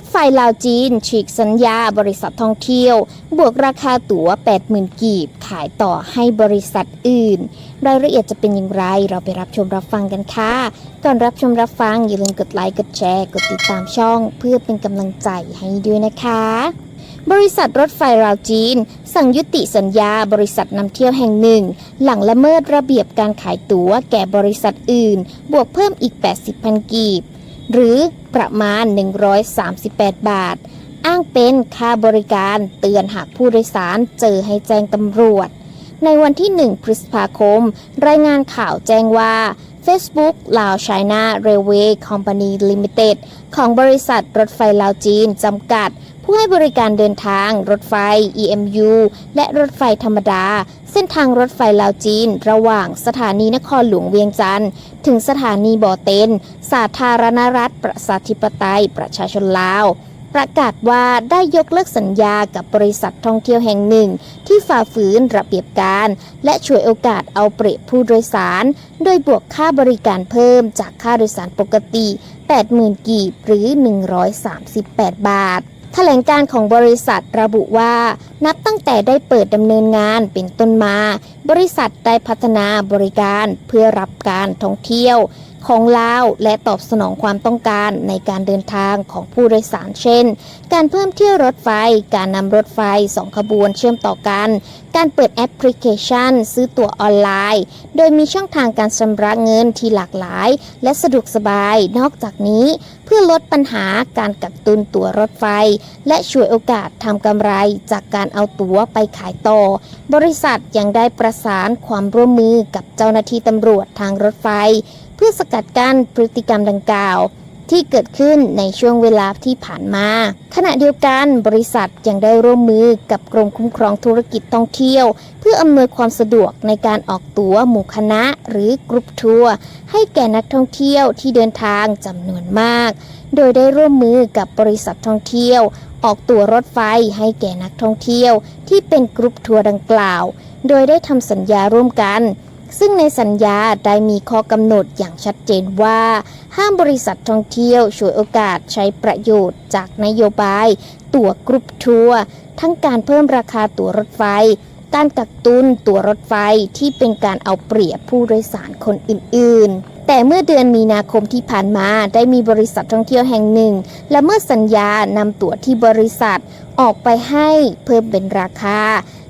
ถไฟลาวจีน ฉีกสัญญาบริษัทท่องเที่ยว บวกราคาตั๋ว 80,000 กีบ ขายต่อให้บริษัทอื่น รายละเอียดจะเป็นอย่างไร เราไปรับชมรับฟังกันค่ะ ก่อนรับชมรับฟัง อย่าลืมกดไลค์ กดแชร์ กดติดตามช่อง เพื่อเป็นกำลังใจให้ด้วยนะคะบริษัทรถไฟลาวจีน สั่งยุติสัญญาบริษัทนำเที่ยวแห่งหนึ่ง หลังละเมิดระเบียบการขายตั๋วแก่บริษัทอื่น บวกเพิ่มอีก 80,000 กีบ หรือ ประมาณ 138 บาท อ้างเป็นค่าบริการเตือนหากผู้โดยสารเจอให้แจ้งตำรวจ ในวันที่ 1 พฤษภาคม รายงานข่าวแจ้งว่า Facebook ลาว China Railway Company Limited ของบริษัทรถไฟลาวจีนจำกัด ผู้ให้บริการเดินทาง รถไฟ EMU และรถไฟธรรมดา เส้นทางรถไฟลาวจีน ระหว่างสถานีนครหลวงเวียงจันทร์ถึงสถานีบ่อเต็น สาธารณรัฐ ประชาธิปไตย ประชาชนลาว ประกาศว่าได้ยกเลิกสัญญากับบริษัทท่องเที่ยวแห่งหนึ่ง ที่ฝ่าฝืนระเบียบการ และฉวยโอกาสเอาเปรียบผู้โดยสาร โดยบวกค่าบริการเพิ่มจากค่าโดยสารปกติ 80,000 กีบหรือ 138 บาท แถลงการของบริษัทระบุว่า นับตั้งแต่ได้เปิดดำเนินงานเป็นต้นมา บริษัทได้พัฒนาบริการเพื่อรับการท่องเที่ยวของลาว และตอบสนองความต้องการในการเดินทางของผู้โดยสารเช่น การเพิ่มเที่ยวรถไฟ การนำรถไฟสองขบวนเชื่อมต่อกัน การเปิดแอปพลิเคชัน ซื้อตั๋วออนไลน์ โดยมีช่องทางการชำระเงินที่หลากหลาย และสะดวกสบาย นอกจากนี้ เพื่อลดปัญหาการกักตุนตั๋วรถไฟ และช่วยโอกาสทำกำไรจากการเอาตั๋วไปขายต่อ บริษัทยังได้ประสานความร่วมมือกับเจ้าหน้าที่ตำรวจทางรถไฟ เพื่อสกัดกั้นพฤติกรรมดังกล่าว ที่เกิดขึ้นในช่วงเวลาที่ผ่านมา ขณะเดียวกันบริษัทยังได้ร่วมมือกับกรมคุ้มครองธุรกิจท่องเที่ยว เพื่ออำนวยความสะดวกในการออกตั๋วหมู่คณะหรือกรุ๊ปทัวร์ให้แก่นักท่องเที่ยวที่เดินทางจำนวนมาก โดยได้ร่วมมือกับบริษัทท่องเที่ยว ออกตั๋วรถไฟให้แก่นักท่องเที่ยว ที่เป็นกรุ๊ปทัวร์ดังกล่าว โดยได้ทำสัญญาร่วมกัน ซึ่งในสัญญาได้มีข้อกำหนดอย่างชัดเจนว่า ห้ามบริษัทท่องเที่ยวฉวยโอกาสใช้ประโยชน์จากนโยบาย ตั๋วกรุ๊ปทัวร์ทั้งการเพิ่มราคาตั๋วรถไฟ การกักตุนตั๋วรถไฟที่เป็นการเอาเปรียบผู้โดยสารคนอื่น ๆแต่เมื่อเดือนมีนาคมที่ผ่านมาได้มีบริษัทท่องเที่ยวแห่งหนึ่ง และเมื่อสัญญานำตั๋วที่บริษัทออกไปให้เพิ่มเป็นราคา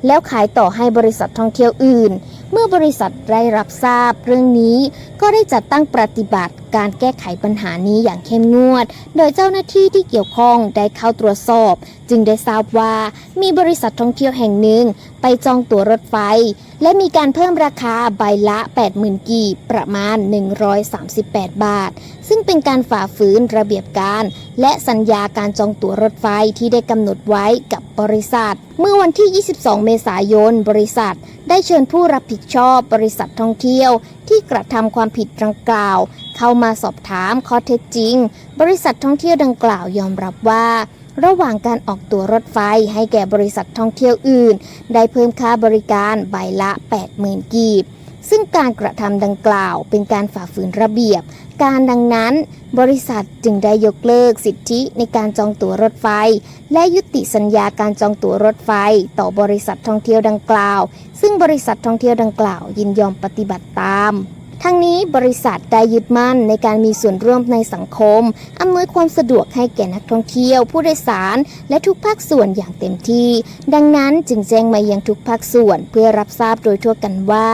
แล้วขายต่อให้บริษัทท่องเที่ยวอื่น เมื่อบริษัทได้รับทราบเรื่องนี้ก็ได้จัดตั้งปฏิบัติ การแก้ไขปัญหานี้อย่างเข้มงวด โดยเจ้าหน้าที่ที่เกี่ยวข้องได้เข้าตรวจสอบ จึงได้ทราบว่ามีบริษัทท่องเที่ยวแห่งหนึ่ง ไปจองตั๋วรถไฟ และมีการเพิ่มราคาใบละ 80,000 กีบประมาณ 138 บาท ซึ่งเป็นการฝ่าฝืนระเบียบการ และสัญญาการจองตั๋วรถไฟที่ได้กำหนดไว้กับบริษัท เมื่อวันที่ 22 เมษายน บริษัท ได้เชิญผู้รับผิดชอบบริษัทท่องเที่ยว ที่กระทำความผิดดังกล่าว เข้ามาสอบถามข้อเท็จจริง บริษัทท่องเที่ยวดังกล่าวยอมรับว่า ระหว่างการออกตั๋วรถไฟให้แก่บริษัทท่องเที่ยวอื่น ได้เพิ่มค่าบริการใบละ 80,000 กีบ ซึ่งการกระทำดังกล่าวเป็นการฝ่าฝืนระเบียบ การดังนั้น บริษัทจึงได้ยกเลิกสิทธิในการจองตั๋วรถไฟ และยุติสัญญาการจองตั๋วรถไฟ ต่อบริษัทท่องเที่ยวดังกล่าว ซึ่งบริษัทท่องเที่ยวดังกล่าวยินยอมปฏิบัติตาม ทั้งนี้บริษัทได้ยึดมั่นในการมีส่วนร่วมในสังคม อำนวยความสะดวกให้แก่นักท่องเที่ยว ผู้โดยสาร และทุกภาคส่วนอย่างเต็มที่ ดังนั้นจึงแจ้งมายังทุกภาคส่วน เพื่อรับทราบโดยทั่วกันว่า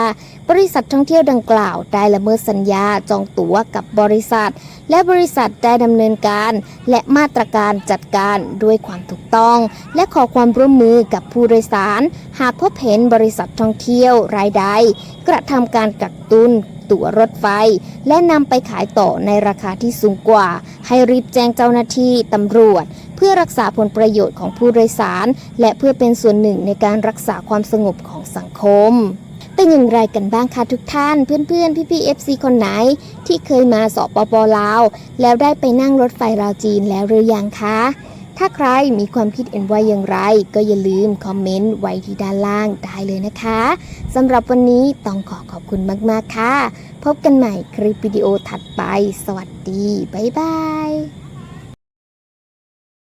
บริษัทท่องเที่ยวดังกล่าว ได้ละเมิดสัญญาจองตั๋วกับบริษัท และบริษัทได้ดำเนินการ และมาตรการจัดการด้วยความถูกต้อง และขอความร่วมมือกับผู้โดยสาร หากพบเห็นบริษัทท่องเที่ยวรายใดกระทำการกักตุน ตั๋วรถไฟ และนำไปขายต่อในราคาที่สูงกว่า ให้รีบแจ้งเจ้าหน้าที่ตำรวจ เพื่อรักษาผลประโยชน์ของผู้โดยสาร และเพื่อเป็นส่วนหนึ่งในการรักษาความสงบของสังคมเป็นอย่างไรกันบ้างคะทุกท่านเพื่อนๆ พี่ๆ FC คนไหน ที่เคยมาสปปลาว แล้วได้ไปนั่งรถไฟลาวจีนแล้วหรือยังคะ ถ้าใครมีความคิดเห็นว่าอย่างไร ก็อย่าลืมคอมเมนต์ไว้ที่ด้านล่างได้เลยนะคะสำหรับวันนี้ต้องขอขอบคุณมาก ๆ ค่ะ พบกันใหม่คลิปวิดีโอถัดไป สวัสดี บ๊ายบาย